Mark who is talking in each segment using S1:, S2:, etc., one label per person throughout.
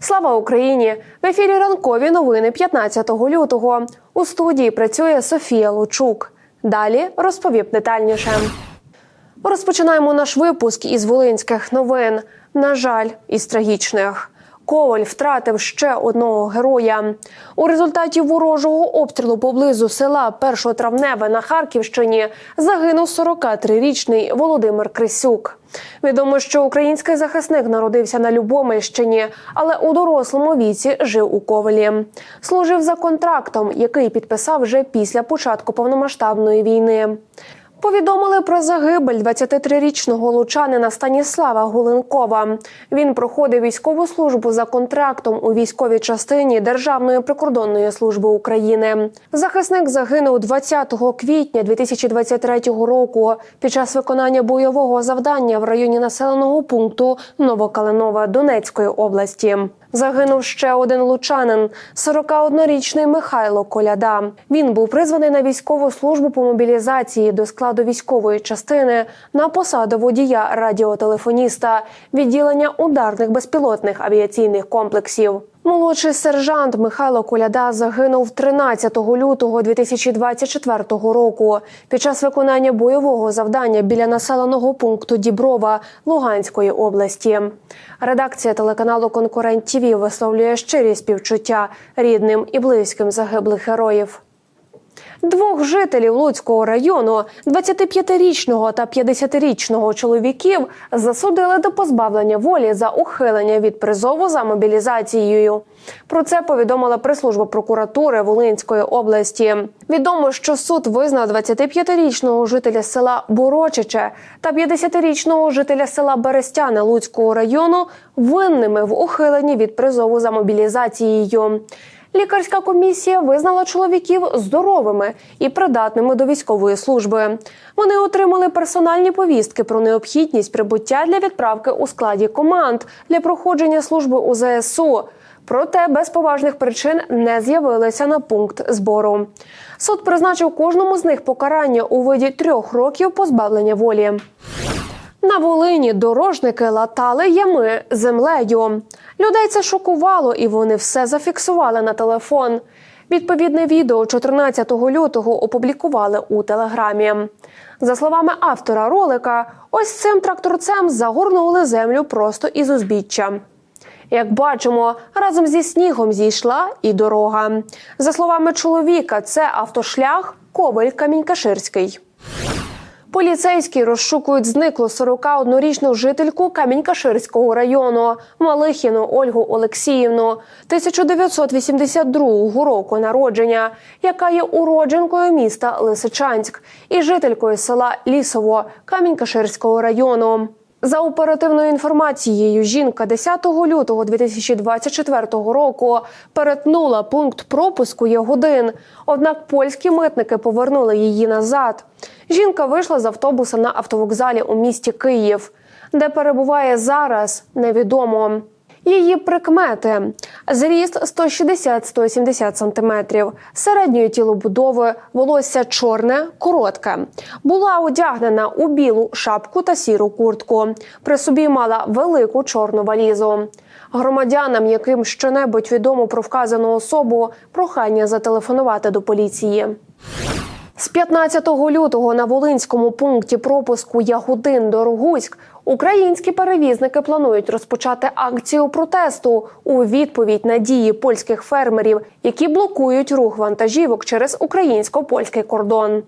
S1: Слава Україні! В ефірі ранкові новини 15 лютого. У студії працює Софія Лучук. Далі розповім детальніше. Розпочинаємо наш випуск із волинських новин. На жаль, із трагічних. Коваль втратив ще одного героя. У результаті ворожого обстрілу поблизу села Першотравневе на Харківщині загинув 43-річний Володимир Крисюк. Відомо, що український захисник народився на Любомельщині, але у дорослому віці жив у Ковалі. Служив за контрактом, який підписав вже після початку повномасштабної війни. Повідомили про загибель 23-річного лучанина Станіслава Гуленкова. Він проходив військову службу за контрактом у військовій частині Державної прикордонної служби України. Захисник загинув 20 квітня 2023 року під час виконання бойового завдання в районі населеного пункту Новокалинова Донецької області. Загинув ще один лучанин, 41-річний Михайло Коляда. Він був призваний на військову службу по мобілізації до складу військової частини на посаду водія радіотелефоніста відділення ударних безпілотних авіаційних комплексів. Молодший сержант Михайло Коляда загинув 13 лютого 2024 року під час виконання бойового завдання біля населеного пункту Діброва Луганської області. Редакція телеканалу Конкурент ТІВІ висловлює щирі співчуття рідним і близьким загиблих героїв. Двох жителів Луцького району, 25-річного та 50-річного чоловіків, засудили до позбавлення волі за ухилення від призову за мобілізацією. Про це повідомила прес-служба прокуратури Волинської області. Відомо, що суд визнав 25-річного жителя села Борочиче та 50-річного жителя села Берестяне Луцького району винними в ухиленні від призову за мобілізацією. Лікарська комісія визнала чоловіків здоровими і придатними до військової служби. Вони отримали персональні повістки про необхідність прибуття для відправки у складі команд для проходження служби у ЗСУ. Проте без поважних причин не з'явилися на пункт збору. Суд призначив кожному з них покарання у виді трьох років позбавлення волі. На Волині дорожники латали ями землею. Людей це шокувало, і вони все зафіксували на телефон. Відповідне відео 14 лютого опублікували у телеграмі. За словами автора ролика, ось цим тракторцем загорнули землю просто із узбіччя. Як бачимо, разом зі снігом зійшла і дорога. За словами чоловіка, це автошлях Коваль Камінькаширський. Поліцейські розшукують зниклу 41-річну жительку Камінь-Каширського району Малихіну Ольгу Олексіївну 1982 року народження, яка є уродженкою міста Лисичанськ і жителькою села Лісово Камінь-Каширського району. За оперативною інформацією, жінка 10 лютого 2024 року перетнула пункт пропуску Ягодин. Однак польські митники повернули її назад. Жінка вийшла з автобуса на автовокзалі у місті Київ, де перебуває зараз, невідомо. Її прикмети: зріст 160-170 см, середньої тілобудови, волосся чорне, коротке. Була одягнена у білу шапку та сіру куртку. При собі мала велику чорну валізу. Громадянам, яким щонебудь відомо про вказану особу, прохання зателефонувати до поліції. З 15 лютого на Волинському пункті пропуску Ягодин Дорогуськ українські перевізники планують розпочати акцію протесту у відповідь на дії польських фермерів, які блокують рух вантажівок через українсько-польський кордон.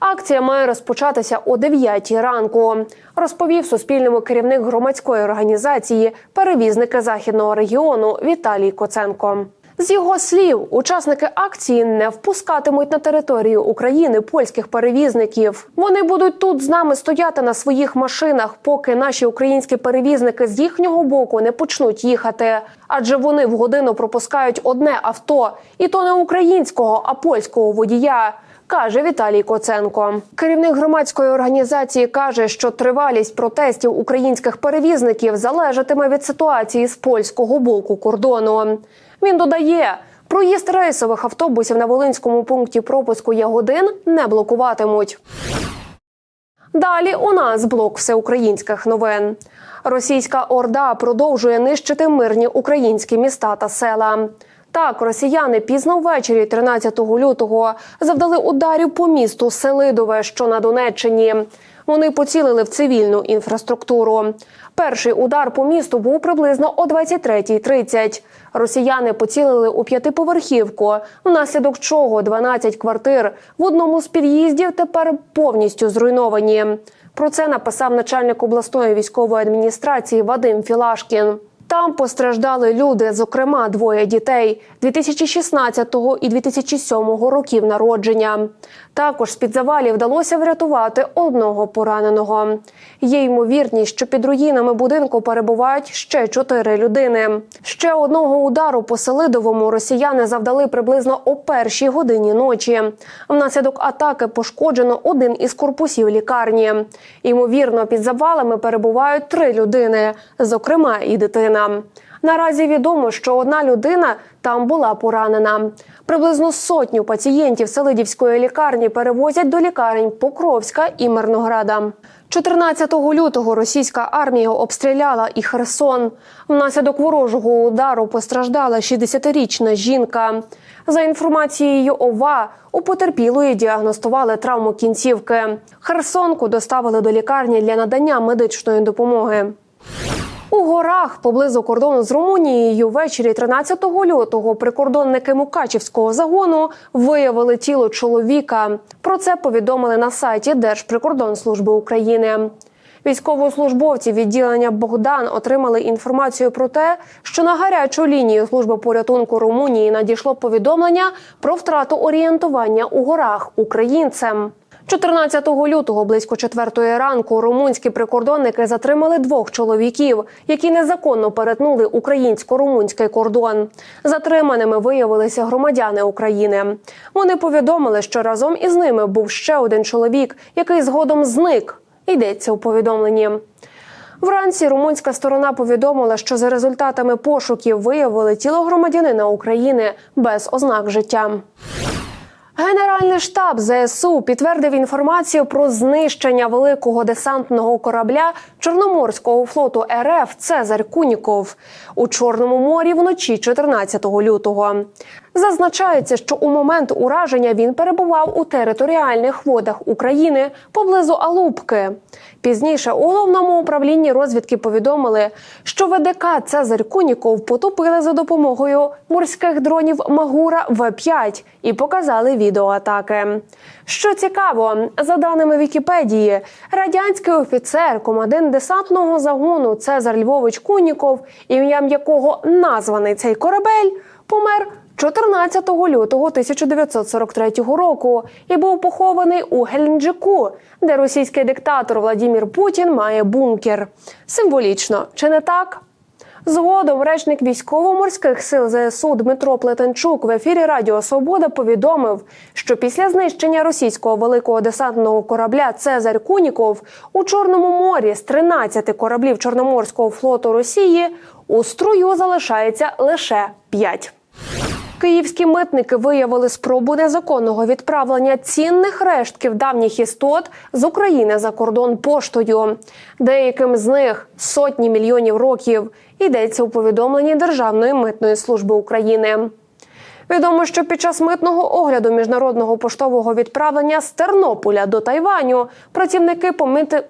S1: Акція має розпочатися о 9 ранку. Розповів Суспільному керівник громадської організації перевізники західного регіону Віталій Коценко. З його слів, учасники акції не впускатимуть на територію України польських перевізників. Вони будуть тут з нами стояти на своїх машинах, поки наші українські перевізники з їхнього боку не почнуть їхати. Адже вони в годину пропускають одне авто, і то не українського, а польського водія. Каже Віталій Коценко, керівник громадської організації каже, що тривалість протестів українських перевізників залежатиме від ситуації з польського боку кордону. Він додає, проїзд рейсових автобусів на Волинському пункті пропуску Ягодин не блокуватимуть. Далі у нас блок всеукраїнських новин. Російська орда продовжує нищити мирні українські міста та села. Так, росіяни пізно ввечері, 13 лютого, завдали ударів по місту Селидове, що на Донеччині. Вони поцілили в цивільну інфраструктуру. Перший удар по місту був приблизно о 23.30. Росіяни поцілили у п'ятиповерхівку, внаслідок чого 12 квартир в одному з під'їздів тепер повністю зруйновані. Про це написав начальник обласної військової адміністрації Вадим Філашкін. Там постраждали люди, зокрема двоє дітей 2016 і 2007 років народження. Також з під завалів вдалося врятувати одного пораненого. Є ймовірність, що під руїнами будинку перебувають ще чотири людини. Ще одного удару по Селидовому росіяни завдали приблизно о першій годині ночі. Внаслідок атаки пошкоджено один із корпусів лікарні. Ймовірно, під завалами перебувають три людини, зокрема і дитина. Наразі відомо, що одна людина там була поранена. Приблизно сотню пацієнтів Селидівської лікарні перевозять до лікарень Покровська і Мирнограда. 14 лютого російська армія обстріляла і Херсон. Внаслідок ворожого удару постраждала 60-річна жінка. За інформацією ОВА, у потерпілої діагностували травму кінцівки. Херсонку доставили до лікарні для надання медичної допомоги. У горах поблизу кордону з Румунією ввечері 13 лютого прикордонники Мукачівського загону виявили тіло чоловіка. Про це повідомили на сайті Держприкордонслужби України. Військовослужбовці відділення Богдан отримали інформацію про те, що на гарячу лінію служби порятунку Румунії надійшло повідомлення про втрату орієнтування у горах українцем. 14 лютого близько четвертої ранку румунські прикордонники затримали двох чоловіків, які незаконно перетнули українсько-румунський кордон. Затриманими виявилися громадяни України. Вони повідомили, що разом із ними був ще один чоловік, який згодом зник. Йдеться у повідомленні. Вранці румунська сторона повідомила, що за результатами пошуків виявили тіло громадянина України без ознак життя. Генеральний штаб ЗСУ підтвердив інформацію про знищення великого десантного корабля Чорноморського флоту РФ Цезарь Куніков у Чорному морі вночі 14 лютого. Зазначається, що у момент ураження він перебував у територіальних водах України поблизу Алубки. Пізніше у головному управлінні розвідки повідомили, що ВДК Цезарь Куніков потопили за допомогою морських дронів Магура В5 і показали відео атаки. Що цікаво, за даними Вікіпедії, радянський офіцер, командир десантного загону Цезар Львович Куніков, ім'ям якого названий цей корабель, помер. 14 лютого 1943 року і був похований у Геленджику, де російський диктатор Владімір Путін має бункер. Символічно, чи не так? Згодом речник військово-морських сил ЗСУ Дмитро Плетенчук в ефірі Радіо Свобода повідомив, що після знищення російського великого десантного корабля Цезарь Куніков у Чорному морі з 13 кораблів Чорноморського флоту Росії у струю залишається лише 5. Київські митники виявили спробу незаконного відправлення цінних рештків давніх істот з України за кордон поштою. Деяким з них сотні мільйонів років. Йдеться у повідомленні Державної митної служби України. Відомо, що під час митного огляду міжнародного поштового відправлення з Тернополя до Тайваню працівники помити.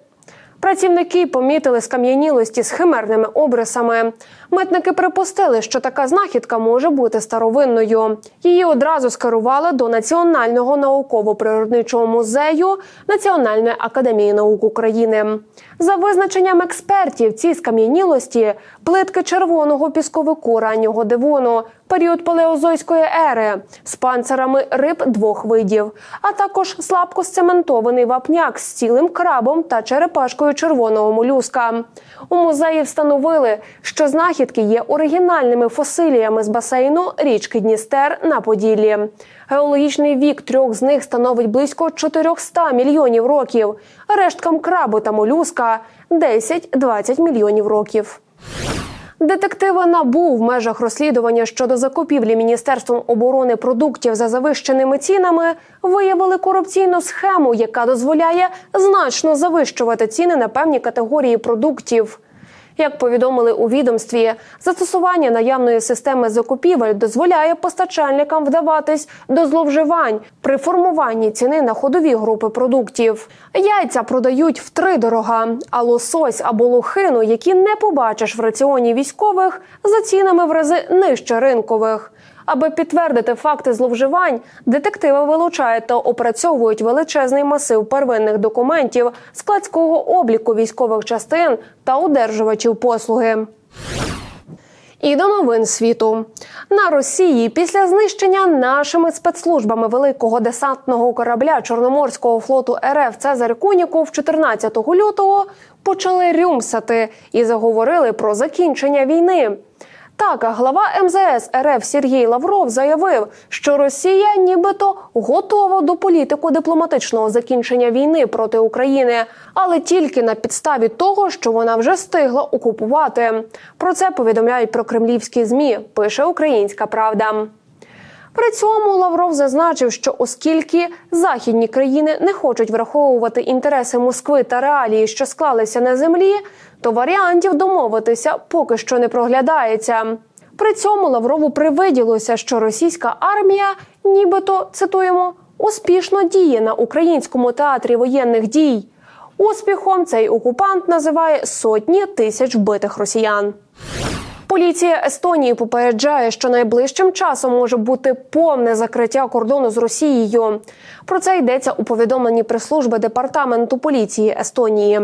S1: Працівники помітили скам'янілості з химерними обрисами. Митники припустили, що така знахідка може бути старовинною. Її одразу скерували до Національного науково-природничого музею Національної академії наук України. За визначенням експертів, ці скам'янілості плитки червоного пісковику раннього дивону, період палеозойської ери з панцирами риб двох видів, а також слабко сцементований вапняк з цілим крабом та черепашкою червоного молюска. У музеї встановили, що знахідки є оригінальними фосиліями з басейну річки Дністер на Поділлі. Геологічний вік трьох з них становить близько 400 мільйонів років. Решткам крабу та молюска 10-20 мільйонів років. Детективи НАБУ в межах розслідування щодо закупівлі Міністерством оборони продуктів за завищеними цінами виявили корупційну схему, яка дозволяє значно завищувати ціни на певні категорії продуктів. Як повідомили у відомстві, застосування наявної системи закупівель дозволяє постачальникам вдаватись до зловживань при формуванні ціни на ходові групи продуктів. Яйця продають втридорога, а лосось або лохину, які не побачиш в раціоні військових, за цінами в рази нижче ринкових. Аби підтвердити факти зловживань, детективи вилучають та опрацьовують величезний масив первинних документів складського обліку військових частин та одержувачів послуги. І до новин світу на Росії після знищення нашими спецслужбами великого десантного корабля Чорноморського флоту РФ Цезарь Куніков 14 лютого почали рюмсати і заговорили про закінчення війни. Так, а глава МЗС РФ Сергій Лавров заявив, що Росія нібито готова до політику дипломатичного закінчення війни проти України, але тільки на підставі того, що вона вже встигла окупувати. Про це повідомляють про кремлівські змі. Пише Українська Правда. При цьому Лавров зазначив, що оскільки західні країни не хочуть враховувати інтереси Москви та реалії, що склалися на землі, то варіантів домовитися поки що не проглядається. При цьому Лаврову привиділося, що російська армія, нібито цитуємо, успішно діє на українському театрі воєнних дій. Успіхом цей окупант називає сотні тисяч вбитих росіян. Поліція Естонії попереджає, що найближчим часом може бути повне закриття кордону з Росією. Про це йдеться у повідомленні прес-служби департаменту поліції Естонії.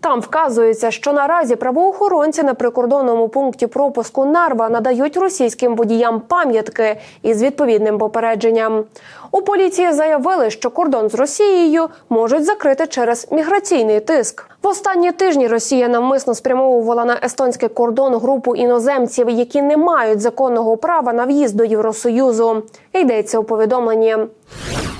S1: Там вказується, що наразі правоохоронці на прикордонному пункті пропуску Нарва надають російським водіям пам'ятки із відповідним попередженням. У поліції заявили, що кордон з Росією можуть закрити через міграційний тиск. В останні тижні Росія навмисно спрямовувала на естонський кордон групу іноземців, які не мають законного права на в'їзд до Євросоюзу. Йдеться у повідомленні.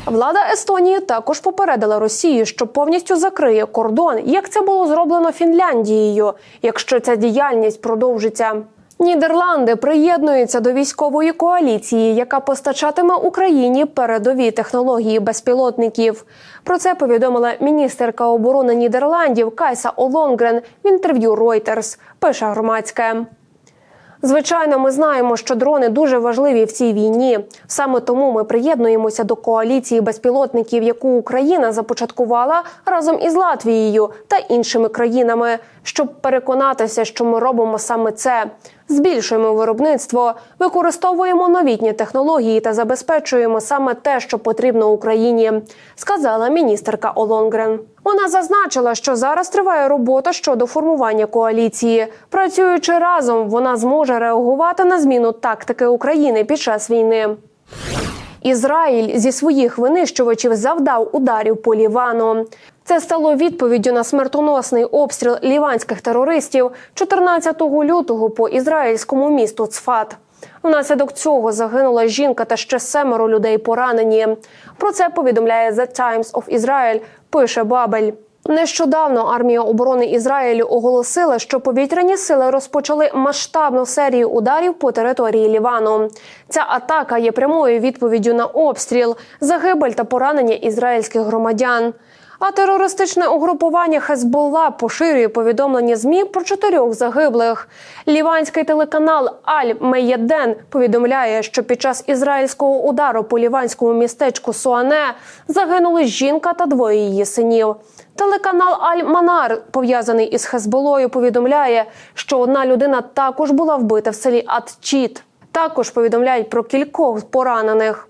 S1: Влада Естонії також попередила Росію, що повністю закриє кордон, як це було зроблено Фінляндією, якщо ця діяльність продовжиться. Нідерланди приєднуються до військової коаліції, яка постачатиме Україні передові технології безпілотників. Про це повідомила міністерка оборони Нідерландів Кайса Олонгрен в інтерв'ю Reuters, Пише громадське. Звичайно, ми знаємо, що дрони дуже важливі в цій війні. Саме тому ми приєднуємося до коаліції безпілотників, яку Україна започаткувала разом із Латвією та іншими країнами, щоб переконатися, що ми робимо саме це. Збільшуємо виробництво, використовуємо новітні технології та забезпечуємо саме те, що потрібно Україні, сказала міністерка Олонгрен. Вона зазначила, що зараз триває робота щодо формування коаліції. Працюючи разом, вона зможе реагувати на зміну тактики України під час війни. Ізраїль зі своїх винищувачів завдав ударів по Лівану. Це стало відповіддю на смертоносний обстріл ліванських терористів 14 лютого по ізраїльському місту Цфат. Внаслідок цього загинула жінка та ще семеро людей поранені. Про це повідомляє The Times of Israel, пише Бабель. Нещодавно армія оборони Ізраїлю оголосила, що повітряні сили розпочали масштабну серію ударів по території Лівану. Ця атака є прямою відповіддю на обстріл, загибель та поранення ізраїльських громадян. А терористичне угрупування Хезболла поширює повідомлення змі про чотирьох загиблих. Ліванський телеканал Аль Меєден повідомляє, що під час ізраїльського удару по ліванському містечку Суане загинули жінка та двоє її синів. Телеканал Аль Манар, пов'язаний із Хезболою, повідомляє, що одна людина також була вбита в селі Атчіт. Також повідомляють про кількох поранених.